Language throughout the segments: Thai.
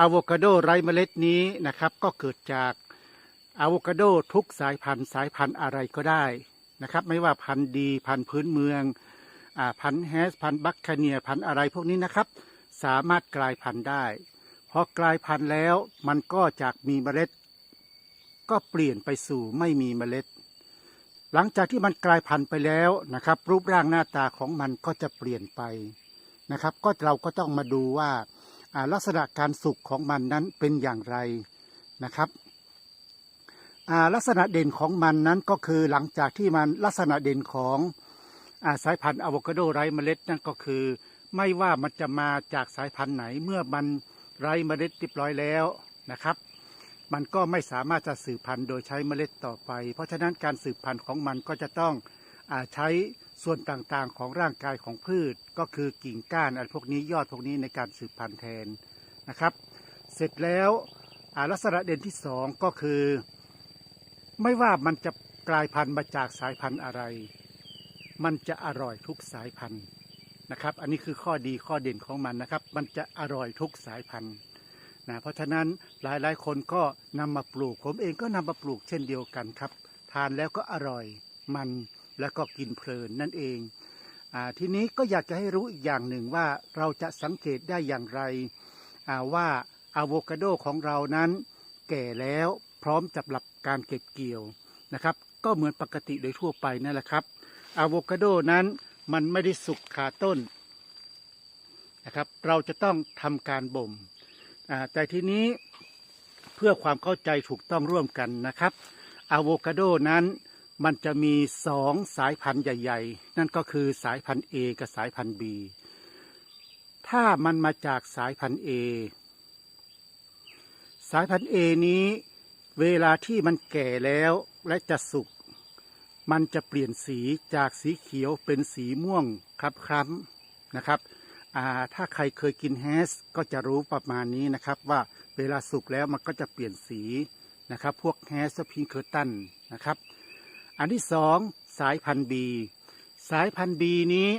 อะโวคาโดไร้เมล็ดนี้นะครับ ก็เกิดจากอะโวคาโดทุกสายพันธุ์สายพันธุ์อะไรก็ได้นะครับ ไม่ว่าพันธุ์ดีพันธุ์พื้นเมืองอพันธุ์แฮสพันธุ์บัคคาเนียพันธุ์อะไรพวกนี้นะครับ สามารถกลายพันธุ์ได้พอกลายพันธุ์แล้วมันก็จากมีเมล็ด ก็เปลี่ยนไปสู่ไม่มีเมล็ด หลังจากที่มันกลายพันธุ์ไปแล้วนะครับ รูปร่างหน้าตาของมันก็จะเปลี่ยนไปนะครับ ก็เราก็ต้องมาดูว่า ลักษณะการสุกของมันนั้นเป็นอย่างไรนะครับลักษณะเด่นของมันนั้นก็คือหลังจากที่มันลักษณะเด่นของอาสายพันธุ์อะโวคาโดไร้เมล็ดนั่นก็คือ ไม่ว่ามันจะมาจากสายพันธุ์ไหนเมื่อมันไร้เมล็ดเรียบร้อยแล้วนะครับ มันก็ไม่สามารถจะสืบพันธุ์โดยใช้เมล็ดต่อไป เพราะฉะนั้นการสืบพันธุ์ของมันก็จะต้องอใช้ ส่วนต่างๆของร่างกายของพืชก็คือกิ่งก้านอะไรพวกนี้ยอดพวกนี้ในการสืบพันธุ์แทนนะครับ เสร็จแล้วลักษณะเด่นที่สองก็คือ ไม่ว่ามันจะกลายพันธุ์มาจากสายพันธุ์อะไร มันจะอร่อยทุกสายพันธุ์นะครับ อันนี้คือข้อดีข้อเด่นของมันนะครับ มันจะอร่อยทุกสายพันธุ์นะเพราะฉะนั้นหลายๆ คนก็นำมาปลูก ผมเองก็นำมาปลูกเช่นเดียวกันครับ ทานแล้วก็อร่อยมัน แล้วก็กินเพลินนั่นเองอทีนี้ก็อยากจะให้รู้อีกอย่างหนึ่งว่าเราจะสังเกตได้อย่างไรว่าอะโวคาโดของเรานั้น แก่แล้วพร้อมจับหลับการเก็บเกี่ยวนะครับ ก็เหมือนปกติโดยทั่วไปนั่นแหละครับอะโวคาโดนั้นมันไม่ได้สุกขาต้นนะครับ เราจะต้องทำการบ่มแต่ทีนี้เพื่อความเข้าใจถูกต้องร่วมกันนะครับอะโวคาโดนั้น มันจะมีสองสายพันธุ์ใหญ่ ๆ นั่นก็คือสายพันธุ์ A กับสายพันธุ์ B ถ้ามันมาจากสายพันธุ์ A สายพันธุ์ A นี้ เวลาที่มันแก่แล้วและจะสุก มันจะเปลี่ยนสีจากสีเขียวเป็นสีม่วงครับคล้ำนะครับ ถ้าใครเคยกินแฮสก็จะรู้ประมาณนี้นะครับว่าเวลาสุกแล้วมันก็จะเปลี่ยนสีนะครับ พวกแฮสพิงเคอร์ตันนะครับ อันที่สองสายพันธุ์บีสายพันธุ์บีนี้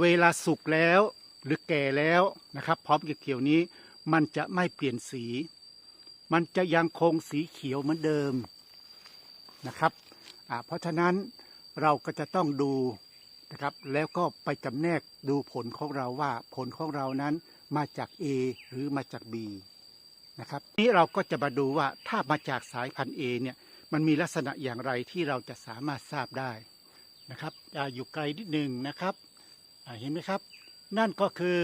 เวลาสุกแล้วหรือแก่แล้วนะครับ พร้อมเก็บเกี่ยวนี้ มันจะไม่เปลี่ยนสี มันจะยังคงสีเขียวเหมือนเดิมนะครับเพราะฉะนั้นเราก็จะต้องดูนะครับ แล้วก็ไปจำแนกดูผลของเราว่าผลของเรานั้นมาจาก A หรือมาจาก B นะครับนี้เราก็จะมาดูว่าถ้ามาจากสายพันธุ์ A เนี่ย มันมีลักษณะอย่างไรที่เราจะสามารถทราบได้นะครับออยู่ไกลนิดหนึ่งนะครับเห็นไหมครับ นั่นก็คือ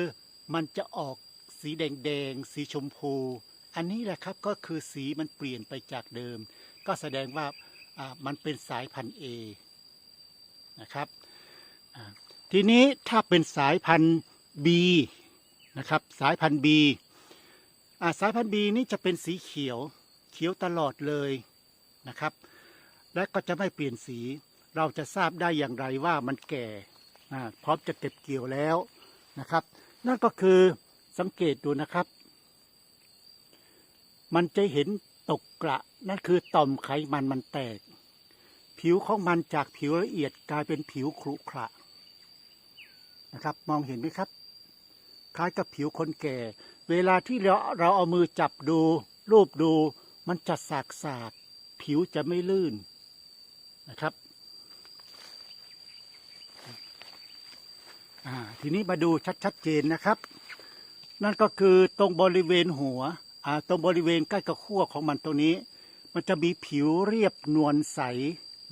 มันจะออกสีแดงๆสีชมพู อันนี้แหละครับก็คือสีมันเปลี่ยนไปจากเดิม ก็แสดงว่ามันเป็นสายพันธุ์ A นะครับทีนี้ถ้าเป็นสายพันธุ์ B นะครับสายพันธุ์ B สายพันธุ์ B นี่จะเป็นสีเขียวเขียวตลอดเลย นะครับ และก็จะไม่เปลี่ยนสี เราจะทราบได้อย่างไรว่ามันแก่พร้อมจะเก็บเกี่ยวแล้วนะครับ นั่นก็คือสังเกตดูนะครับ มันจะเห็นตกกระนั่นคือต่อมไขมันมันแตก ผิวของมันจากผิวละเอียดกลายเป็นผิวขรุขระนะครับ มองเห็นไหมครับ คล้ายกับผิวคนแก่ เวลาที่เราเราเอามือจับดู รูปดู มันจะสากสาก ผิวจะไม่ลื่นนะครับทีนี้มาดูชัดๆเจนนะครับ นั่นก็คือตรงบริเวณหัวตรงบริเวณใกล้กับขั้วของมันตรงนี้ มันจะมีผิวเรียบนวลใส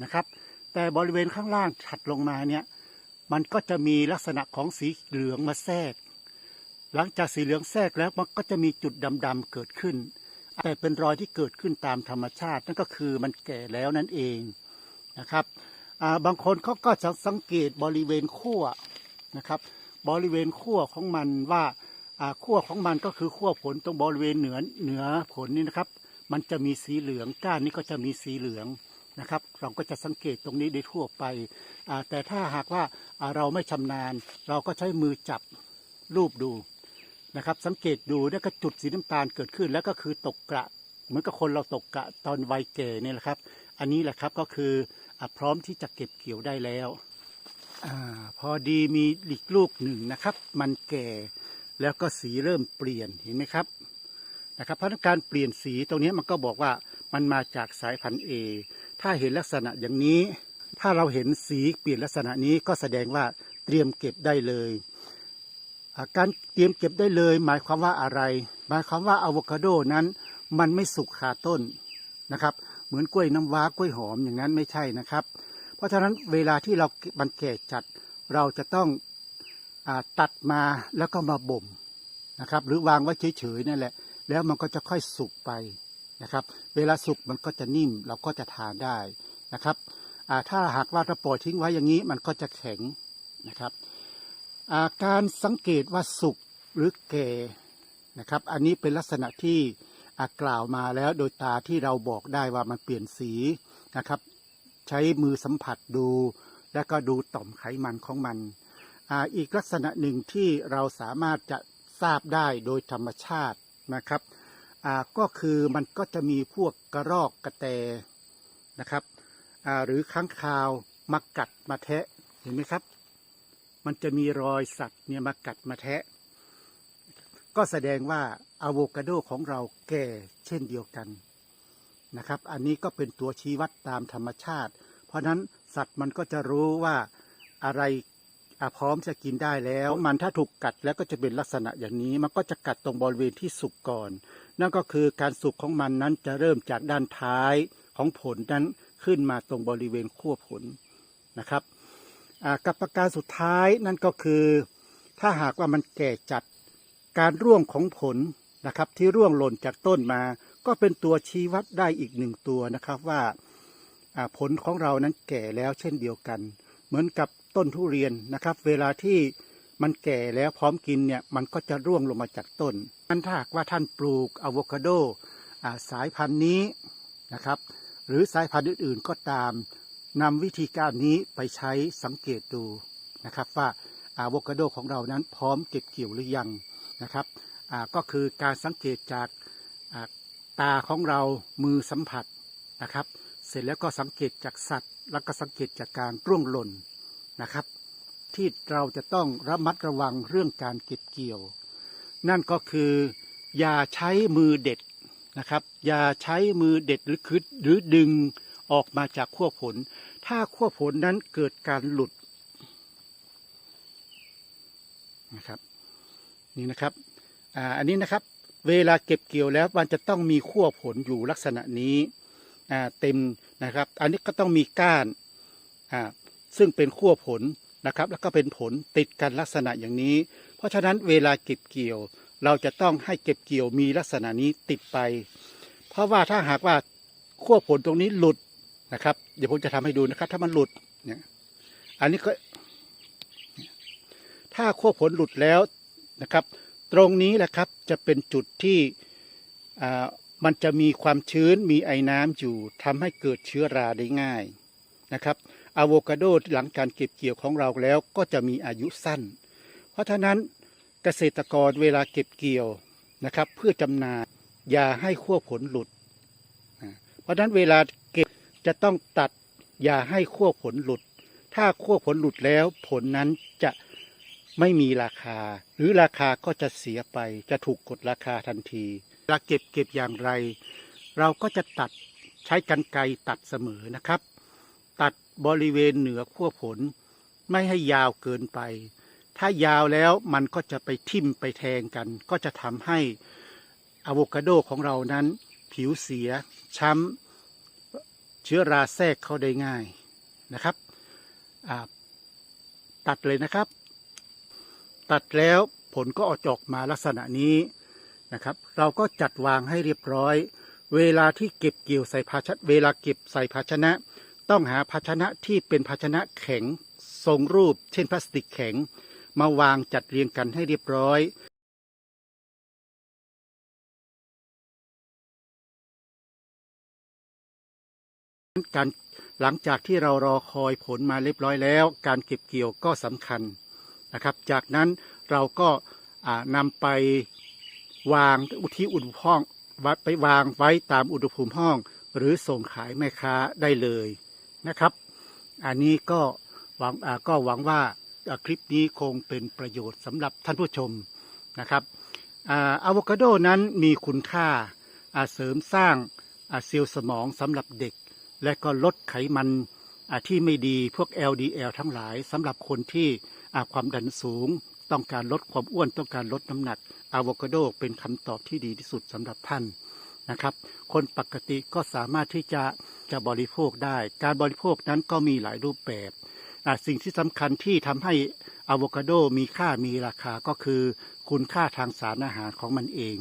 นะครับ แต่บริเวณข้างล่างถัดลงมาเนี่ยมันก็จะมีลักษณะของสีเหลืองมาแทรก หลังจากสีเหลืองแทรกแล้วมันก็จะมีจุดดำๆเกิดขึ้น แต่เป็นรอยที่เกิดขึ้นตามธรรมชาติ นั่นก็คือมันแก่แล้วนั่นเองนะครับาบางคนเขาก็จะสังเกตบริเวณขั้วนะครับ บริเวณขั้วของมันว่าขั้วของมันก็คือขั้วผลตรงบริเวณเหนือเหนือผลนี่นะครับ มันจะมีสีเหลืองก้านนี้ก็จะมีสีเหลืองนะครับ เราก็จะสังเกตตรงนี้โดยทั่วไป แต่ถ้าหากว่าอ่าเราไม่ชำนาญ เราก็ใช้มือจับรูปดู นะครับ สังเกตดูเนี่ยก็จุดสีน้ำตาลเกิดขึ้น แล้วก็คือตกกระเหมือนกับคนเราตกกระตอนวัยแก่เนี่ยแหละครับ อันนี้แหละครับก็คืออพร้อมที่จะเก็บเกี่ยวได้แล้วอพอดีมีอีกลูกหนึ่งนะครับ มันแก่แล้วก็สีเริ่มเปลี่ยนเห็นไหมครับนะครับเพราะการเปลี่ยนสีตรงนี้มันก็บอกว่ามันมาจากสายพันธุ์ A ถ้าเห็นลักษณะอย่างนี้ ถ้าเราเห็นสีเปลี่ยนลักษณะนี้ก็แสดงว่าเตรียมเก็บได้เลย การเตรียมเก็บได้เลย หมายความว่าอะไร หมายความว่าอะโวคาโดนั้นมันไม่สุกคาต้นนะครับ เหมือนกล้วยน้ำว้ากล้วยหอมอย่างนั้นไม่ใช่นะครับ เพราะฉะนั้นเวลาที่เรามันแก่จัดเราจะต้องอตัดมาแล้วก็มาบ่มนะครับ หรือวางไว้เฉยๆนั่นแหละ แล้วมันก็จะค่อยสุกไปนะครับ เวลาสุกมันก็จะนิ่มเราก็จะทานได้นะครับถ้าหากว่าเราปล่อยทิ้งไว้อย่างนี้มันก็จะแข็งนะครับาการสังเกตว่าสุกหรือแก่นะครับ อันนี้เป็นลักษณะที่อากล่าวมาแล้วโดยตาที่เราบอกได้ว่ามันเปลี่ยนสีนะครับ ใช้มือสัมผัสดู แล้วก็ดูต่อมไขมันของมันออีกลักษณะหนึ่งที่เราสามารถจะทราบได้โดยธรรมชาตินะครับก็คือมันก็จะมีพวกกระรอกกระแตนะครับหรือค้างคาวมากัดมาแทะเห็นไหมครับ มันจะมีรอยสัตว์เนี่ยมากัดมาแทะ ก็แสดงว่าอะโวคาโดของเราแก่เช่นเดียวกันนะครับ อันนี้ก็เป็นตัวชี้วัดตามธรรมชาติ เพราะนั้นสัตว์มันก็จะรู้ว่าอะไรอพร้อมจะกินได้แล้ว มันถ้าถูกกัดแล้วก็จะเป็นลักษณะอย่างนี้ มันก็จะกัดตรงบริเวณที่สุกก่อน นั่นก็คือการสุกของมันนั้นจะเริ่มจากด้านท้ายของผลนั้นขึ้นมาตรงบริเวณขั้วผลนะครับ กับประการสุดท้ายนั่นก็คือ ถ้าหากว่ามันแก่จัดการร่วงของผลนะครับที่ร่วงหล่นจากต้นมา ก็เป็นตัวชี้วัดได้อีกหนึ่งตัวนะครับว่าผลของเรานั้นแก่แล้วเช่นเดียวกัน เหมือนกับต้นทุเรียนนะครับ เวลาที่มันแก่แล้วพร้อมกินเนี่ยมันก็จะร่วงลงมาจากต้นนั้นถ้าหากว่าท่านปลูกอะโวคาโดสายพันธุ์นี้นะครับ หรือสายพันธุ์อื่นๆก็ตาม นำวิธีการนี้ไปใช้สังเกตดูนะครับว่าอะโวคาโดของเรานั้นพร้อมเก็บเกี่ยวหรือยังนะครับก็คือการสังเกตจากาตาของเรามือสัมผัสนะครับ เสร็จแล้วก็สังเกตจากสัตว์ แล้วก็สังเกตจากการร่วงหล่นนะครับ ที่เราจะต้องระมัดระวังเรื่องการเก็บเกี่ยว นั่นก็คืออย่าใช้มือเด็ดนะครับ อย่าใช้มือเด็ดหรือคืดหรือดึง ออกมาจากขั้วผล ถ้าขั้วผลนั้นเกิดการหลุดนะครับนี่นะครับอ่าอันนี้นะครับเวลาเก็บเกี่ยวแล้วมันจะต้องมีขั้วผลอยู่ลักษณะนี้อ่าเต็มนะครับ อันนี้ก็ต้องมีก้านอ่าซึ่งเป็นขั้วผลนะครับ แล้วก็เป็นผลติดกันลักษณะอย่างนี้ เพราะฉะนั้นเวลาเก็บเกี่ยว เราจะต้องให้เก็บเกี่ยวมีลักษณะนี้ติดไป เพราะว่าถ้าหากว่าขั้วผลตรงนี้หลุด นะครับ เดี๋ยวผมจะทำให้ดูนะครับ ถ้ามันหลุดเนี่ยอันนี้ก็ ถ้าขั้วผลหลุดแล้วนะครับ ตรงนี้แหละครับจะเป็นจุดที่อ่ามันจะมีความชื้นมีไอ้น้ำอยู่ทำให้เกิดเชื้อราได้ง่ายนะครับอะโวคาโดหลังการเก็บเกี่ยวของเราแล้วก็จะมีอายุสั้น เพราะฉะนั้นเกษตรกรเวลาเก็บเกี่ยวนะครับ เพื่อจำหน่ายอย่าให้ขั้วผลหลุด เพราะฉะนั้นเวลา จะต้องตัดอย่าให้ขั้วผลหลุด ถ้าขั้วผลหลุดแล้วผลนั้นจะไม่มีราคา หรือราคาก็จะเสียไป จะถูกกดราคาทันทีเวลาเก็บเก็บอย่างไร เราก็จะตัดใช้กรรไกรตัดเสมอนะครับ ตัดบริเวณเหนือขั้วผล ไม่ให้ยาวเกินไป ถ้ายาวแล้วมันก็จะไปทิ่มไปแทงกัน ก็จะทำให้อะโวคาโดของเรานั้น ผิวเสียช้ำ เชื้อราแทรกเข้าได้ง่ายนะครับตัดเลยนะครับ ตัดแล้วผลก็ออกจอกมาลักษณะนี้นะครับ เราก็จัดวางให้เรียบร้อย เวลาที่เก็บเกี่ยวใส่ภาชนะเวลาเก็บใส่ภาชนะ ต้องหาภาชนะที่เป็นภาชนะแข็งทรงรูป เช่นพลาสติกแข็ง มาวางจัดเรียงกันให้เรียบร้อย การหลังจากที่เรารอคอยผลมาเรียบร้อยแล้ว การเก็บเกี่ยวก็สำคัญนะครับ จากนั้นเราก็อ่านำไปวางที่อุณหภูมิไปวางไว้ตามอุณหภูมิห้อง หรือส่งขายแม่ค้าได้เลยนะครับ อันนี้ก็หวังก็หวังว่าคลิปนี้คงเป็นประโยชน์สำหรับท่านผู้ชมนะครับอะโวคาโดนั้นมีคุณค่าเสริมสร้างเซลล์สมองสำหรับเด็ก และก็ลดไขมันที่ไม่ดีพวก LDL ทั้งหลายสำหรับคนที่อ่าความดันสูง ต้องการลดความอ้วนต้องการลดน้ำหนักอะโวคาโดเป็นคำตอบที่ดีที่สุดสำหรับท่านนะครับ คนปกติก็สามารถที่จะจะบริโภคได้ การบริโภคนั้นก็มีหลายรูปแบบสิ่งที่สำคัญที่ทำให้อะโวคาโดมีค่ามีราคาก็คือ คุณค่าทางสารอาหารของมันเอง